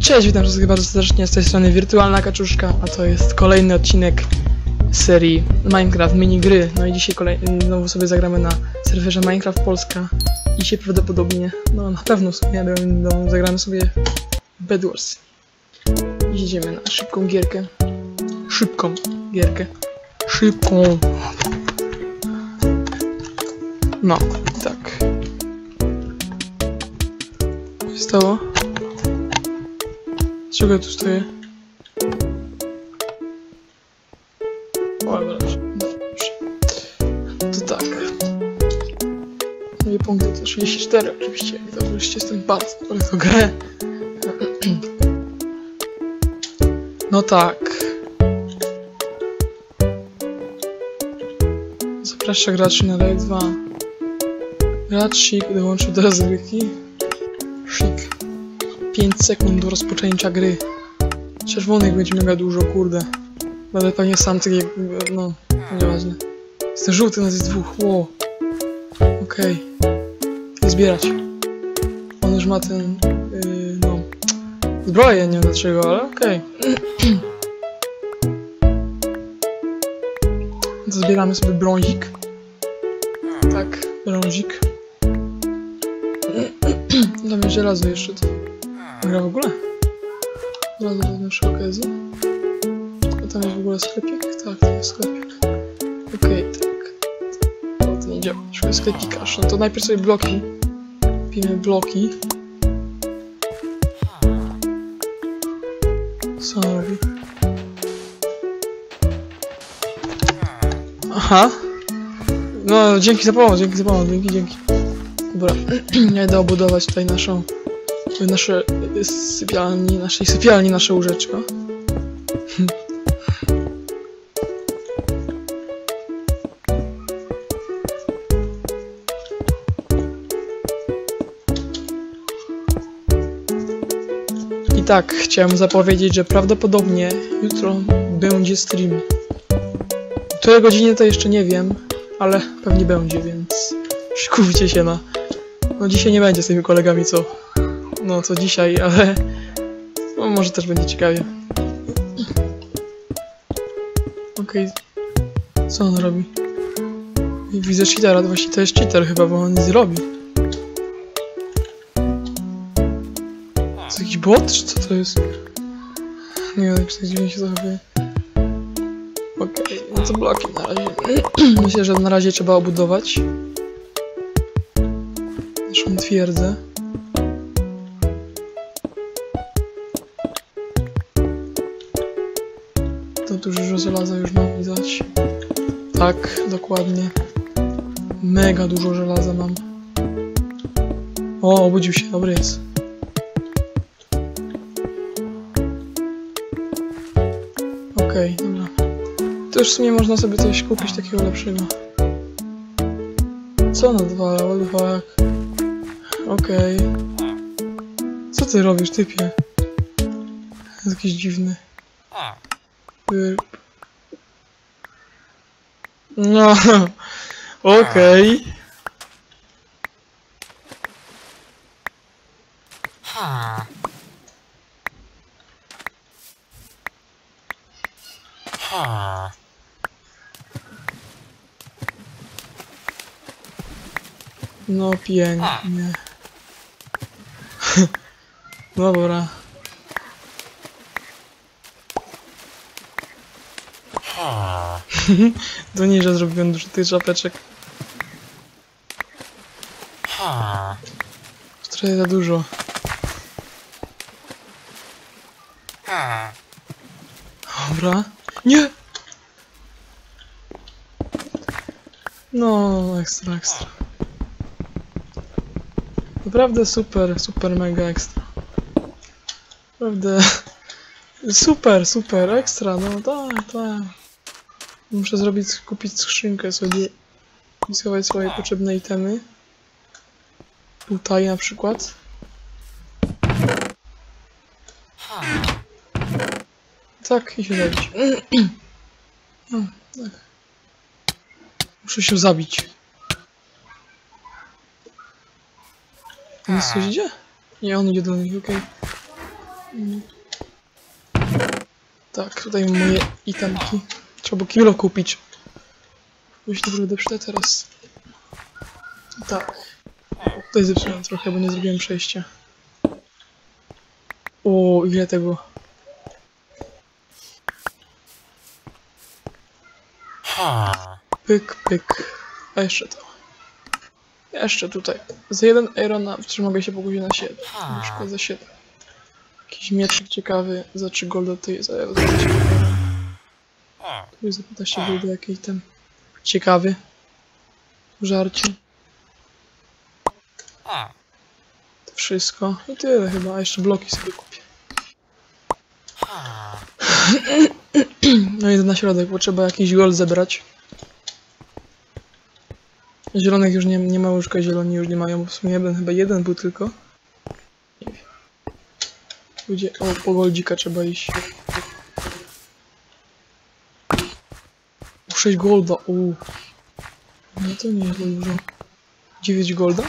Cześć, witam wszystkich bardzo serdecznie z tej strony Wirtualna Kaczuszka, a to jest kolejny odcinek serii Minecraft minigry. No i dzisiaj kolej... znowu sobie zagramy na serwerze Minecraft Polska. Dzisiaj prawdopodobnie, no na pewno sumie będą, zagramy sobie Bed Wars. Dziś idziemy na szybką gierkę. Szybką gierkę. Szybką. No, tak. Co się stało? Czego tu stoję? Dobrze. dobrze. To tak. Moje punkty to 34 oczywiście. Oczywiście jestem bardzo tą grę. No tak. Zapraszam graczy na Raid 2. Gracz Szik dołączył do rozgrywki. Szik. 5 sekund do rozpoczęcia gry. Czerwonych będzie mega dużo, kurde. Będę pewnie sam tak jak... no, nieważne. Jestem żółty, nas jest dwóch, wow. Okej. Okay. Zbierać. On już ma ten, yy, no... Zbroję, nie wiem dlaczego, ale okej. Okay. Zbieramy sobie brązik. Tak, brązik. Damy żelazo jeszcze to. Gra w ogóle? Żelazo wezmę przy okazji. A tam jest w ogóle sklepik? Tak, to jest sklepik. Okej, okay, tak. O, to nie działa. Szukaj sklepikarz. No to najpierw sobie bloki. Kupimy bloki. Co on robi? Aha. No, dzięki za pomoc, dzięki za pomoc, dzięki, dzięki. Dobra, ja idę obudować tutaj naszą, nasze sypialni, naszej sypialni nasze łóżeczko. I tak, chciałem zapowiedzieć, że prawdopodobnie jutro będzie stream. W której godzinie to jeszcze nie wiem, ale pewnie będzie, więc szykujcie się na... No dzisiaj nie będzie z tymi kolegami, co... No, co dzisiaj, ale... No, może też będzie ciekawie. Okej. Okay. Co on robi? Widzę cheatera, to właśnie to jest cheater chyba, bo on nic robi. To jest jakiś bot, czy co to jest? Nie wiem, jak się zachowuje. Okej, okay, no to bloki na razie. Myślę, że na razie trzeba obudować naszą twierdzę. To dużo żelaza już mam widać. Tak, dokładnie. Mega dużo żelaza mam. O, obudził się, dobry jest. To już w sumie można sobie coś kupić takiego lepszego. Co? What the fuck? Okej. Okay. Co ty robisz, typie? Jest jakiś dziwny. No, okej. Okay. No pięknie. Dobra. to nie, że zrobiłem dużo tych żapeczek. Trochę za dużo. Dobra. Nie! No, ekstra, ekstra. Naprawdę super, super, mega ekstra. Naprawdę super, super, ekstra, no tak, tak. Muszę zrobić, kupić skrzynkę sobie i schować swoje potrzebne itemy. Tutaj na przykład. Tak, i się zabić. No, tak. Muszę się zabić. On coś idzie? Nie, on idzie do nich, okej. Tak, tutaj moje itemki. Trzeba było kilo kupić. Myślę, że będę przyda teraz. Tak. Tutaj zepsułem trochę, bo nie zrobiłem przejścia. O, ile tego. Pyk, pyk. A jeszcze to. Jeszcze tutaj. Za jeden Irona mogę się pokusić na 7. Na przykład za 7. Jakiś mieczyk ciekawy. Za 3 golda to jest. Za 3 Tu jest za 15 golda jakiś ten. Ciekawy. Żarcie. To wszystko. I tyle chyba. A jeszcze bloki sobie kupię. No i na środek, bo trzeba jakiś gold zebrać. Zielonych już nie, nie ma łóżka, zieloni już nie mają. W sumie jeden, chyba jeden był tylko. Nie wiem. Ludzie, o, po goldzika trzeba iść. O, 6 golda, u. No to nie jest dużo. 9 golda?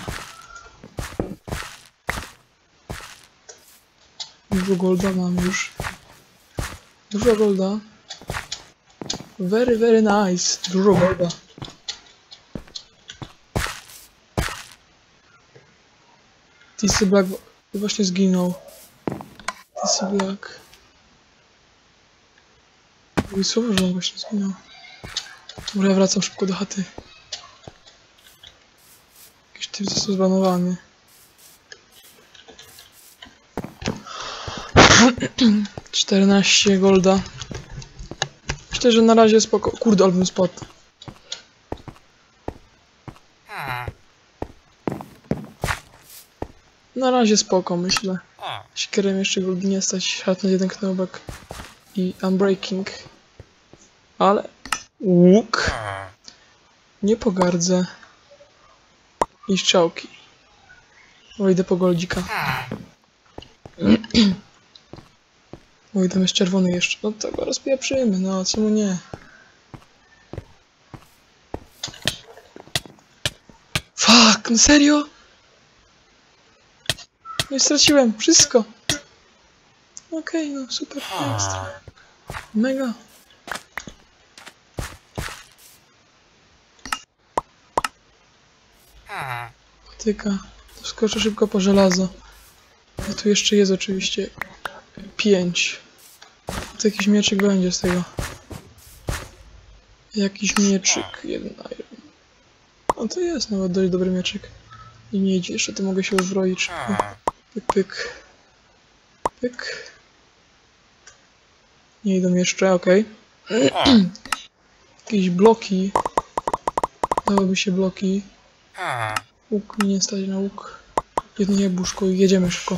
Dużo golda mam już. Dużo golda. Very, very nice. Dużo golda. Tisy Black właśnie zginął. Tisy Black. Mój słowo, że on właśnie zginął. Dobra, ja wracam szybko do chaty. Jakiś typ został zbanowany. Czternaście golda. Myślę, że na razie spoko. Kurde, album spadł. Na razie spoko, myślę. Siekierem jeszcze gold nie stać. Hat na jeden knobek. I unbreaking. Ale... Łuk. Nie pogardzę. I strzałki. Idę po goldzika. O, tam jest czerwony jeszcze. No to go rozpieprzymy, no czemu nie? Fuck, no serio? No i straciłem wszystko. Okej, no super, ekstra. Mega. Patyka. To skoczę szybko po żelazo. A tu jeszcze jest oczywiście pięć. To jakiś mieczyk będzie z tego. Jakiś mieczyk, jeden iron. No to jest nawet dość dobry mieczyk. I nie idzie, jeszcze to mogę się uzbroić szybko. Pyk, pyk. Nie idą jeszcze, okej. Jakieś bloki. Dałyby się bloki. Łuk mi nie stać na łuk. Jedno jabłuszko i jedziemy szybko.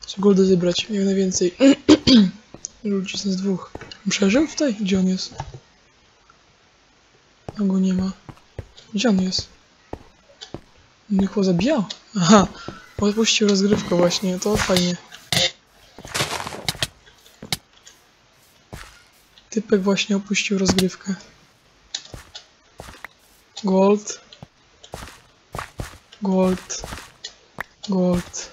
Chcę goldę zebrać, jak najwięcej. Ludzi z dwóch. Przeżył tutaj? Gdzie on jest? A go nie ma. Gdzie on jest? On ich zabijał? Aha, odpuścił rozgrywkę właśnie, to fajnie. Typek właśnie opuścił rozgrywkę. Gold. Gold. Gold.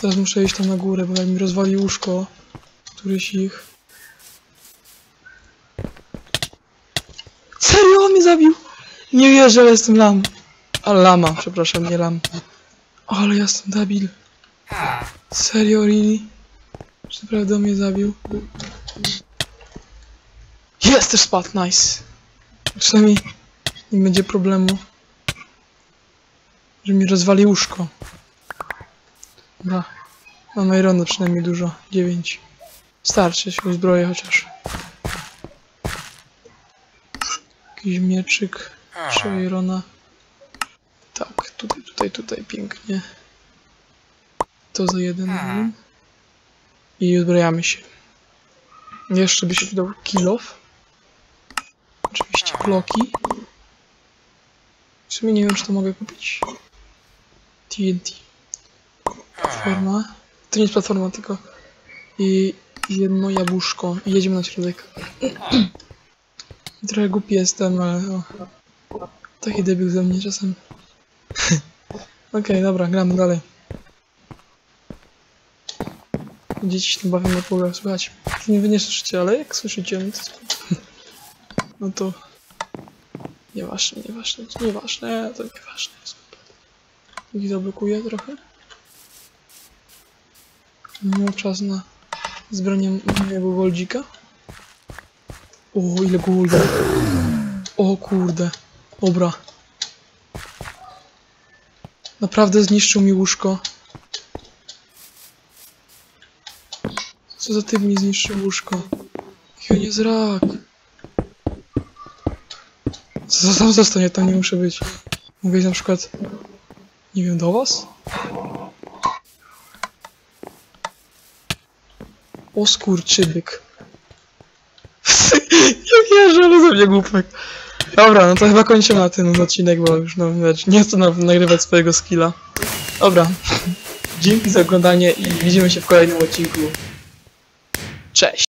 Teraz muszę iść tam na górę, bo jak mi rozwali łóżko, któryś ich. Serio, on mnie zabił! Nie wierzę, ale jestem lam. A lama, przepraszam, nie lam. Ale jestem debil. Serio, really? Czy naprawdę on mnie zabił? Jest, też spadł, nice. Przynajmniej nie będzie problemu, że mi rozwali łóżko. Dobra. Mam irona przynajmniej dużo. 9. Starczy się uzbroję chociaż. Jakiś mieczyk. 3 irona. Tutaj, tutaj, pięknie. To za jeden iron. I uzbrajamy się. Jeszcze by się przydał kilof. Oczywiście bloki. W sumie nie wiem, czy to mogę kupić. TNT. Platforma. To nie jest platforma, tylko i jedno jabłuszko. I jedziemy na środek. Trochę głupi jestem, ale o. Taki debil ze mnie czasem. Okej, dobra, gramy dalej. Dzieci się bawią na pługach, słuchajcie. Nie wy nie słyszycie, ale jak słyszycie, no to... No to... Nieważne, nieważne, to nieważne, to nieważne. I zablokuje trochę. Miał czas na zbranie mojego goldzika. O, ile golda. O kurde. Dobra. Naprawdę zniszczył mi łóżko. Co za typ mi zniszczył łóżko? Ja nie zrak. Co tam zostanie, tam nie muszę być. Iść na przykład, nie wiem, do was? O skurczybyk. Jak jeżdżę, ale ze mnie głupek. Dobra, no to chyba kończymy na tym odcinek, bo już no, nie chcę na- nagrywać swojego skilla. Dobra. Dzięki za oglądanie i widzimy się w kolejnym odcinku. Cześć!